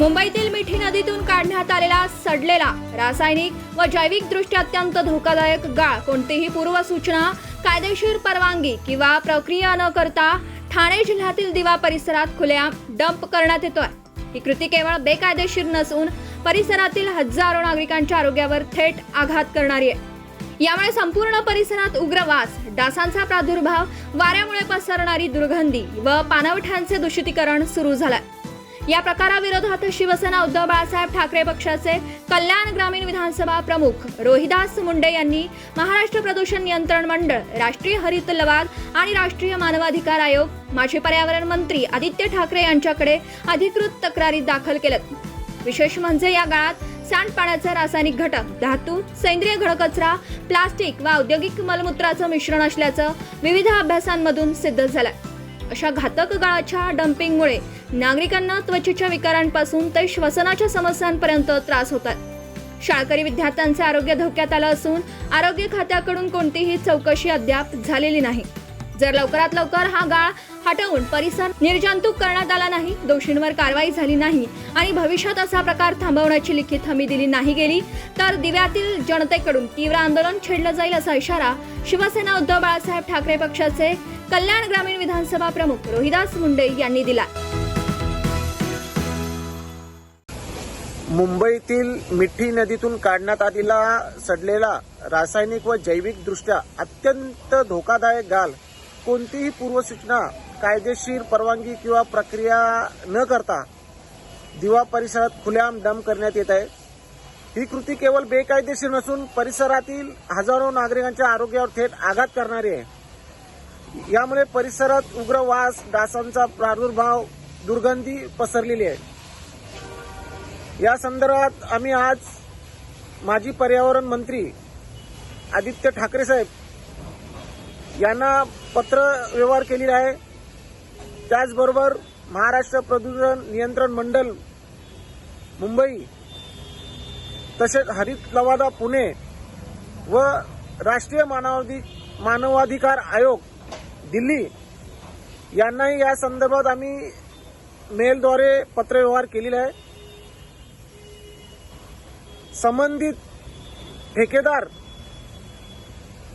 मुंबईतील मिठी नदीतून काढण्यात आलेला सडलेला रासायनिक व जैविकदृष्ट्या अत्यंत धोकादायक गाळ. कोणतीही पूर्वसूचना कायदेशीर परवानगी किंवा प्रक्रिया न करता ठाणे जिल्ह्यातील दिवा परिसरात खुलेआम डंप करण्यात येतोय. ही कृती केवळ बेकायदेशीर नसून परिसरातील हजारो नागरिकांच्या आरोग्यावर थेट आघात करणारी आहे. यामुळे संपूर्ण परिसरात उग्र वास डासांचा प्रादुर्भाव वाऱ्यामुळे पसरणारी दुर्गंधी व पाणवठ्यांचे दूषितीकरण सुरू झालंय. या प्रकाराविरोधात शिवसेना उद्धव बाळासाहेब ठाकरे पक्षाचे कल्याण ग्रामीण विधानसभा प्रमुख रोहिदास मुंडे यांनी महाराष्ट्र प्रदूषण नियंत्रण मंडळ राष्ट्रीय हरित लवाद आणि राष्ट्रीय मानवाधिकार आयोग माजी पर्यावरण मंत्री आदित्य ठाकरे यांच्याकडे अधिकृत तक्रारी दाखल केल्यात. विशेष म्हणजे या गाळात सांडपाण्याचा रासायनिक घटक धातू सेंद्रिय घडकचरा प्लास्टिक व औद्योगिक मलमूत्राचं मिश्रण असल्याचं विविध अभ्यासांमधून सिद्ध झालं अशा घातक गाळाच्या डम्पिंगमुळे नागरिकांना त्वचेच्या विकारांपासून ते श्वसनाच्या समस्यांपर्यंत त्रास होतात शाळकरी विद्यार्थ्यांचे आरोग्य धोक्यात आलं असून आरोग्य खात्याकडून कोणतीही चौकशी अद्याप झालेली नाही. जर लवकरात लवकर हा गाळ हटवून परिसर निर्जंतुक करण्यात आला नाही दोषींवर कारवाई झाली नाही आणि भविष्यात असा प्रकार थांबवण्याची लिखित हमी दिली नाही गेली तर दिव्यातील जनतेकडून तीव्र आंदोलन छेडलं जाईल असा इशारा शिवसेना उद्धव बाळासाहेब ठाकरे पक्षाचे कल्याण ग्रामीण विधानसभा प्रमुख रोहिदास मुंडे यांनी दिला मुंबईतील मिठी नदीतून काढण्यात आलेला सडलेला रासायनिक व जैविक दृष्ट्या अत्यंत धोकादायक गाल कोणतीही पूर्वसूचना कायदेशीर परवानगी किंवा प्रक्रिया न करता दिवा परिसरात खुलेआम डंप करण्यात येत आहे. ही कृती केवळ बेकायदेशीर नसून परिसरातील हजारो नागरिकांच्या आरोग्यावर थेट आघात करणारी आहे. यामुळे परिसरात उग्र वास डासांचा प्रादुर्भाव दुर्गंधी पसरलेली आहे. या संदर्भात आम्ही आज माजी पर्यावरण मंत्री आदित्य ठाकरे साहेब यांना पत्र व्यवहार केलेला आहे. त्याचबरोबर महाराष्ट्र प्रदूषण नियंत्रण मंडळ मुंबई तसेच हरित लवादा पुणे व राष्ट्रीय मानवाधिक मानवाधिकार आयोग दिल्ली यांनाही या संदर्भात आम्ही मेलद्वारे पत्रव्यवहार केलेला आहे. संबंधित ठेकेदार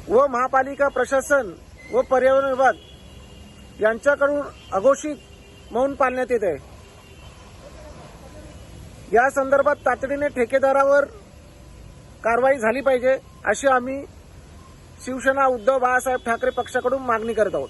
व महापालिका प्रशासन व पर्यावरण विभाग यांच्याकडून अघोषित मौन पाळण्यात येत आहे. या संदर्भात तातडीने ठेकेदारावर कारवाई झाली पाहिजे अशी आम्ही शिवसेना उद्धव बाळासाहेब ठाकरे पक्षाकडून मागणी करत आहोत.